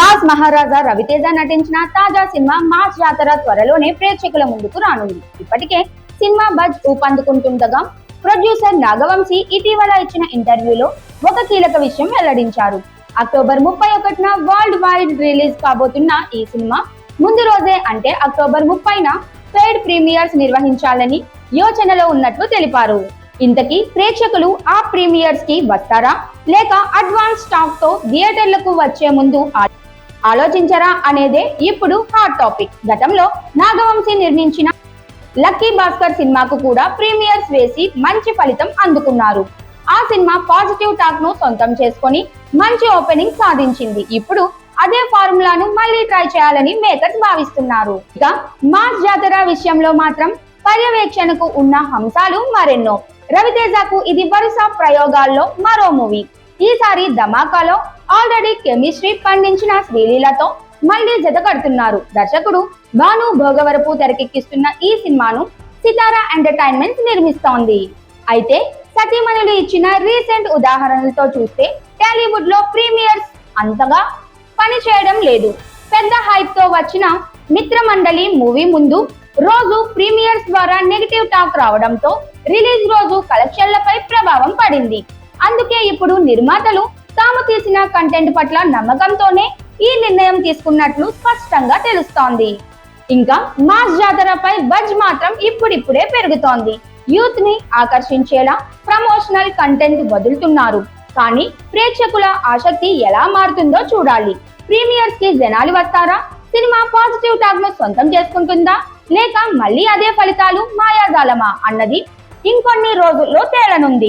Mass మహారాజా రవితేజ నటించిన తాజా cinema mass జాతర త్వరలోనే ప్రేక్షకుల ముందుకు రానుంది. ఇప్పటికే సినిమా బజ్ ఊపందుకుంటుండగా ప్రొడ్యూసర్ నాగవంశీ ఇటీవల ఇచ్చిన ఇంటర్వ్యూలో ఒక కీలక విషయం వెల్లడించారు. అక్టోబర్ ముప్పై ఒకటిన వరల్డ్ వైడ్ రిలీజ్ కాబోతున్న ఈ సినిమా ముందు రోజే అంటే అక్టోబర్ ముప్పైన పెయిడ్ ప్రీమియర్స్ నిర్వహించాలని యోచనలో ఉన్నట్లు తెలిపారు. ఇంతకీ ప్రేక్షకులు ఆ ప్రీమియర్స్కి వస్తారా? లేక అడ్వాన్స్ స్టాక్తో థియేటర్లకు వచ్చే ముందు ఆ- ఆలోచించరా అనేదే ఇప్పుడు హాట్ టాపిక్ గతంలో నాగవంశీ నిర్మించిన లక్కీ భాస్కర్ సినిమాకు కూడా ప్రీమియర్స్ వేసి మంచి ఫలితం అందుకున్నారు. ఆ సినిమా పాజిటివ్ టాక్ను సొంతం చేసుకొని మంచి ఓపెనింగ్ సాధించింది. ఇప్పుడు అదే ఫార్ములాను మళ్ళీ ట్రై చేయాలని మేకర్స్ భావిస్తున్నారు. ఇక మాస్ జాతర విషయంలో మాత్రం పర్యవేక్షణకు ఉన్న అంశాలు మరెన్నో. రవితేజకు ఇది వరుస ప్రయోగాల్లో మరో మూవీ. ఈసారి ధమాకాలో ఆల్రెడీ కెమిస్ట్రీ పండించిన శ్రీలీలతో మళ్ళీ జత కడుతున్నారు. దర్శకుడు భాను భోగవరపు తెరకెక్కిస్తున్న ఈ సినిమాను సితారా ఎంటర్టైన్మెంట్స్ నిర్మిస్తోంది. అయితే సతీమణులు ఇచ్చిన రీసెంట్ ఉదాహరణలతో చూస్తే టాలీవుడ్లో ప్రీమియర్స్ అంతగా పని చేయడం లేదు. పెద్ద హైప్తో వచ్చిన మిత్రమండలి మూవీ ముందు రోజు ప్రీమియర్స్ ద్వారా నెగిటివ్ టాక్ రావడంతో రిలీజ్ రోజు కలెక్షన్లపై ప్రభావం పడింది. అందుకే ఇప్పుడు నిర్మాతలు తాము తీసిన కంటెంట్ పట్ల నమ్మకంతోనే ఈ నిర్ణయం తీసుకున్నట్లు స్పష్టంగా తెలుస్తోంది. ఇంకా మాస్ జాతరపై బజ్ మాత్రం ఇప్పుడిప్పుడే పెరుగుతోంది. యూత్ని ఆకర్షించేలా ప్రమోషనల్ కంటెంట్ వదులుతున్నారు. కానీ ప్రేక్షకుల ఆసక్తి ఎలా మారుతుందో చూడాలి. ప్రీమియర్స్కి జనాలు వస్తారా? సినిమా పాజిటివ్ టాగ్ను సొంతం చేసుకుంటుందా? లేక మళ్ళీ అదే ఫలితాలు మాయాజాలమా అన్నది ఇంకొన్ని రోజుల్లో తేలనుంది.